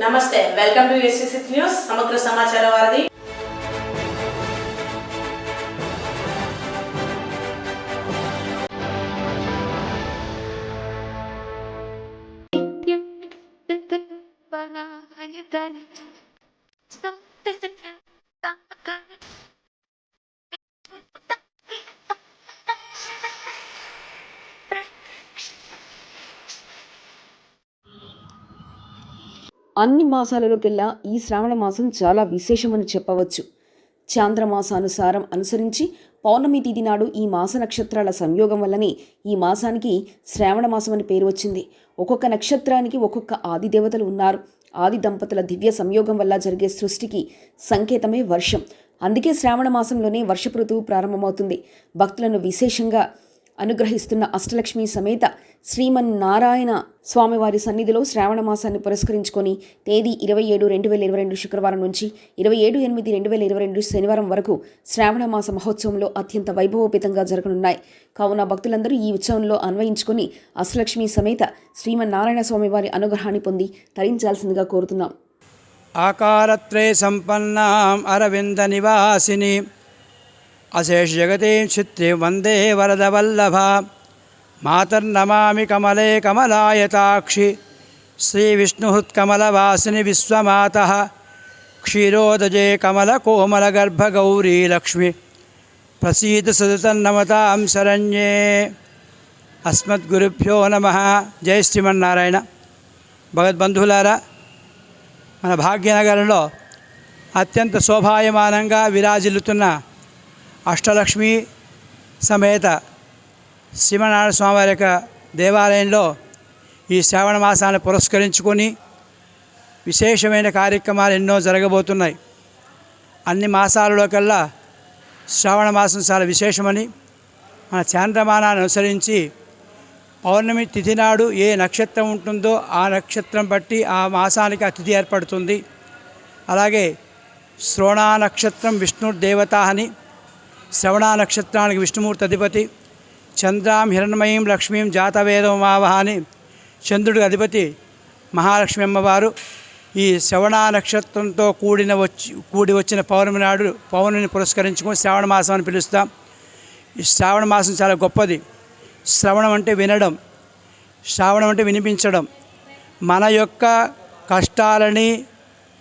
नमस्ते welcome to AC news समग्र समाचार वारदी। అన్ని మాసాలలోకెల్లా ఈ శ్రావణ మాసం చాలా విశేషమని చెప్పవచ్చు. చాంద్రమాసానుసారం అనుసరించి పౌర్ణమి తిథి నాడు ఈ మాస నక్షత్రాల సంయోగం వల్లనే ఈ మాసానికి శ్రావణ మాసం అని పేరు వచ్చింది. ఒక్కొక్క నక్షత్రానికి ఒక్కొక్క ఆది దేవతలు ఉన్నారు. ఆది దంపతుల దివ్య సంయోగం వల్ల జరిగే సృష్టికి సంకేతమే వర్షం. అందుకే శ్రావణ మాసంలోనే వర్షపు ఋతువు ప్రారంభమవుతుంది. భక్తులను విశేషంగా అనుగ్రహిస్తున్న అష్టలక్ష్మి సమేత శ్రీమన్నారాయణ స్వామివారి సన్నిధిలో శ్రావణ మాసాన్ని పురస్కరించుకొని తేదీ ఇరవై ఏడు రెండు వేల ఇరవై రెండు శుక్రవారం నుంచి ఇరవై ఏడు ఎనిమిది రెండు వేల ఇరవై రెండు శనివారం వరకు శ్రావణ మాస మహోత్సవంలో అత్యంత వైభవోపేతంగా జరగనున్నాయి. కావున భక్తులందరూ ఈ ఉత్సవంలో అన్వయించుకొని అష్టలక్ష్మి సమేత శ్రీమన్నారాయణ స్వామివారి అనుగ్రహాన్ని పొంది తరించాల్సిందిగా కోరుతున్నాం. ఆకారత్రయ సంపన్నాం అరవింద నివాసిని అశేష జగతే చిత్రే వందే వరదవల్లభ. మాతర్నమామి కమలే కమలాయతాక్షి. శ్రీ శ్రీవిష్ణుహృత్కమలవాసిని విశ్వమాత. క్షీరోదజే కమలకోమలగర్భగౌరీ లక్ష్మి ప్రసీద సదతన్నమతాం శరణ్యే. అస్మద్గురుభ్యో నమ. జై శ్రీమన్నారాయణ. భగవద్బంధువులారా మన భాగ్యనగరంలో అత్యంత శోభాయమానంగా విరాజిల్లుతున్న అష్టలక్ష్మి సమేత శ్రీమనారాయణ స్వామివారి యొక్క దేవాలయంలో ఈ శ్రావణ మాసాన్ని పురస్కరించుకొని విశేషమైన కార్యక్రమాలు ఎన్నో జరగబోతున్నాయి. అన్ని మాసాలలో కల్లా శ్రావణ మాసం చాలా విశేషమని మన చాంద్రమానాన్ని అనుసరించి పౌర్ణమి తిథి నాడు ఏ నక్షత్రం ఉంటుందో ఆ నక్షత్రం బట్టి ఆ మాసానికి ఆ తిథి ఏర్పడుతుంది. అలాగే శ్రోణా నక్షత్రం విష్ణు దేవత అని శ్రవణ నక్షత్రానికి విష్ణుమూర్తి అధిపతి చంద్రాం హిరణ్మయీం లక్ష్మీం జాతవేదమావహ అని చంద్రుడికి అధిపతి మహాలక్ష్మి అమ్మవారు. ఈ శ్రవణ నక్షత్రంతో కూడిన వచ్చి కూడి వచ్చిన పౌర్ణమి నాడు పౌర్ణమిని పురస్కరించుకొని శ్రావణ మాసం అని పిలుస్తాం. ఈ శ్రావణ మాసం చాలా గొప్పది. శ్రవణం అంటే వినడం శ్రావణం అంటే వినిపించడం. మన యొక్క కష్టాలని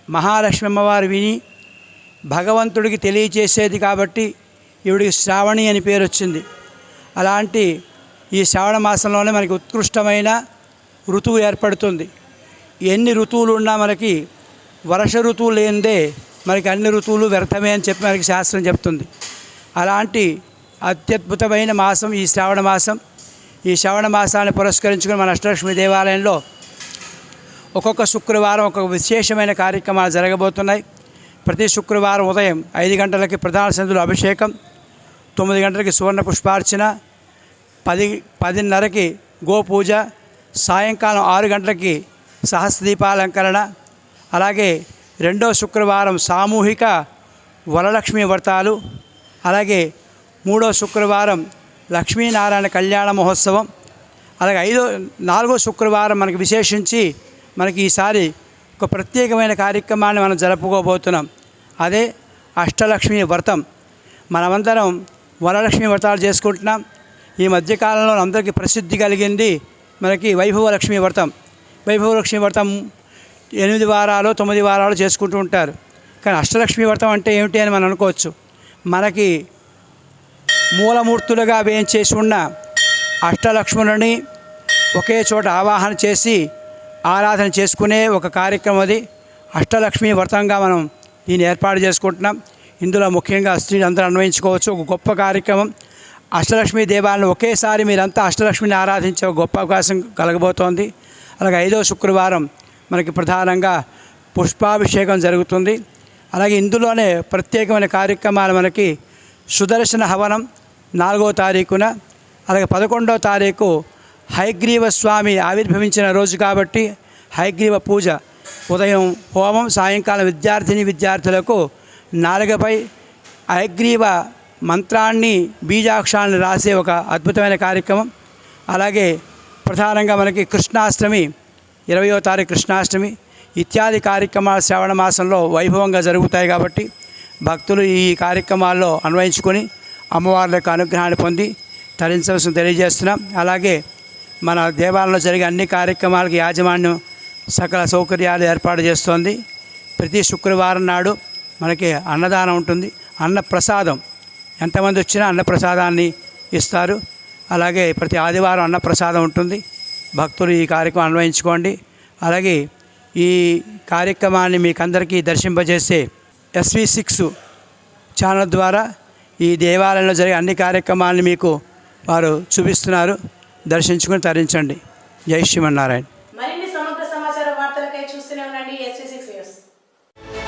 మహాలక్ష్మి అమ్మవారు విని భగవంతుడికి తెలియచేసేది కాబట్టి ఈవిడికి శ్రావణి అని పేరు వచ్చింది. అలాంటి ఈ శ్రావణ మాసంలోనే మనకి ఉత్కృష్టమైన ఋతువు ఏర్పడుతుంది. ఎన్ని ఋతువులు ఉన్నా మనకి వర్ష ఋతువు లేనిదే మనకి అన్ని ఋతువులు వ్యర్థమే అని చెప్పి మనకి శాస్త్రం చెప్తుంది. అలాంటి అత్యద్భుతమైన మాసం ఈ శ్రావణ మాసం. ఈ శ్రావణ మాసాన్ని పురస్కరించుకుని మన అష్టలక్ష్మి దేవాలయంలో ఒక్కొక్క శుక్రవారం ఒక్కొక్క విశేషమైన కార్యక్రమాలు జరగబోతున్నాయి. ప్రతి శుక్రవారం ఉదయం ఐదు గంటలకి ప్రధాన సందులో అభిషేకం తొమ్మిది గంటలకి సువర్ణ పుష్పార్చన పది పదిన్నరకి గోపూజ సాయంకాలం ఆరు గంటలకి సహస్రదీపాలంకరణ అలాగే రెండో శుక్రవారం సామూహిక వరలక్ష్మి వ్రతాలు అలాగే మూడో శుక్రవారం లక్ష్మీనారాయణ కళ్యాణ మహోత్సవం అలాగే ఐదో నాలుగో శుక్రవారం మనకి విశేషించి మనకి ఈసారి ఒక ప్రత్యేకమైన కార్యక్రమాన్ని మనం జరుపుకోబోతున్నాం. అదే అష్టలక్ష్మి వ్రతం. మనమందరం వరలక్ష్మి వ్రతాలు చేసుకుంటున్నాం. ఈ మధ్యకాలంలో అందరికీ ప్రసిద్ధి కలిగింది మనకి వైభవలక్ష్మి వ్రతం. వైభవలక్ష్మి వ్రతం ఎనిమిది వారాలు తొమ్మిది వారాలు చేసుకుంటూ ఉంటారు. కానీ అష్టలక్ష్మి వ్రతం అంటే ఏమిటి అని మనం అనుకోవచ్చు. మనకి మూలమూర్తులుగా వేయించేసి ఉన్న అష్టలక్ష్ములని ఒకే చోట ఆవాహన చేసి ఆరాధన చేసుకునే ఒక కార్యక్రమం అది. అష్టలక్ష్మి వ్రతంగా మనం దీన్ని ఏర్పాటు చేసుకుంటున్నాం. ఇందులో ముఖ్యంగా స్త్రీలు అందరూ అన్వయించుకోవచ్చు. ఒక గొప్ప కార్యక్రమం. అష్టలక్ష్మి దేవాలను ఒకేసారి మీరంతా అష్టలక్ష్మిని ఆరాధించే ఒక గొప్ప అవకాశం కలగబోతోంది. అలాగే ఐదో శుక్రవారం మనకి ప్రధానంగా పుష్పాభిషేకం జరుగుతుంది. అలాగే ఇందులోనే ప్రత్యేకమైన కార్యక్రమాలు మనకి సుదర్శన హవనం నాలుగో తారీఖున అలాగే పదకొండో తారీఖు హైగ్రీవ స్వామి ఆవిర్భవించిన రోజు కాబట్టి హైగ్రీవ పూజ ఉదయం హోమం సాయంకాలం విద్యార్థిని విద్యార్థులకు నాలుగపై హయగ్రీవ మంత్రాన్ని బీజాక్షరాన్ని రాసే ఒక అద్భుతమైన కార్యక్రమం. అలాగే ప్రధానంగా మనకి కృష్ణాష్టమి ఇరవయో తారీఖు కృష్ణాష్టమి ఇత్యాది కార్యక్రమాలు శ్రావణ మాసంలో వైభవంగా జరుగుతాయి కాబట్టి భక్తులు ఈ కార్యక్రమాల్లో అన్వయించుకొని అమ్మవార్ల యొక్క అనుగ్రహాన్ని పొంది తరించవలసిన తెలియజేస్తున్నాం. అలాగే మన దేవాలయంలో జరిగే అన్ని కార్యక్రమాలకు యాజమాన్యం సకల సౌకర్యాలు ఏర్పాటు చేస్తోంది. ప్రతి శుక్రవారం నాడు మనకి అన్నదానం ఉంటుంది. అన్నప్రసాదం ఎంతమంది వచ్చినా అన్న ప్రసాదాన్ని ఇస్తారు. అలాగే ప్రతి ఆదివారం అన్నప్రసాదం ఉంటుంది. భక్తులు ఈ కార్యక్రమం అన్వయించుకోండి. అలాగే ఈ కార్యక్రమాన్ని మీకు అందరికీ దర్శింపజేసే ఎస్వి సిక్స్ ఛానల్ ద్వారా ఈ దేవాలయంలో జరిగే అన్ని కార్యక్రమాలను మీకు వారు చూపిస్తున్నారు. దర్శించుకుని తరించండి. జై శ్రీమన్నారాయణ. మరిన్ని సమగ్ర సమాచార వార్తలకై చూస్తూనే ఉండండి సిక్స్ న్యూస్.